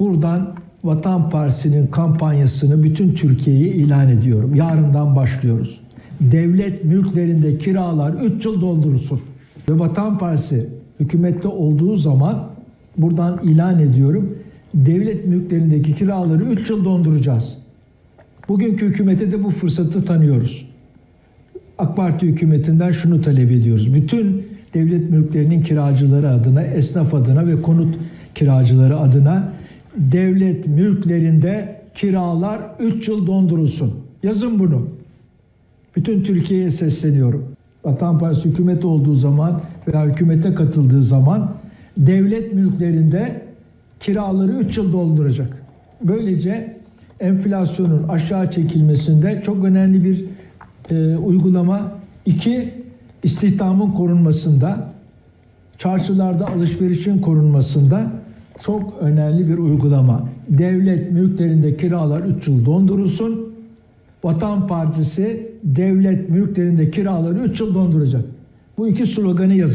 Buradan Vatan Partisi'nin kampanyasını bütün Türkiye'ye ilan ediyorum. Yarından başlıyoruz. Devlet mülklerinde kiralar 3 yıl doldurulsun. Ve Vatan Partisi hükümette olduğu zaman buradan ilan ediyorum. Devlet mülklerindeki kiraları 3 yıl donduracağız. Bugünkü hükümete de bu fırsatı tanıyoruz. AK Parti hükümetinden şunu talep ediyoruz. Bütün devlet mülklerinin kiracıları adına, esnaf adına ve konut kiracıları adına devlet mülklerinde kiralar 3 yıl dondurulsun. Yazın bunu. Bütün Türkiye'ye sesleniyorum. Vatan Partisi hükümet olduğu zaman veya hükümete katıldığı zaman devlet mülklerinde kiraları 3 yıl dolduracak. Böylece enflasyonun aşağı çekilmesinde çok önemli bir e, uygulama. İki, istihdamın korunmasında, çarşılarda alışverişin korunmasında çok önemli bir uygulama. Devlet mülklerinde kiralar 3 yıl dondurulsun. Vatan Partisi devlet mülklerinde kiraları 3 yıl donduracak. Bu iki sloganı yazın.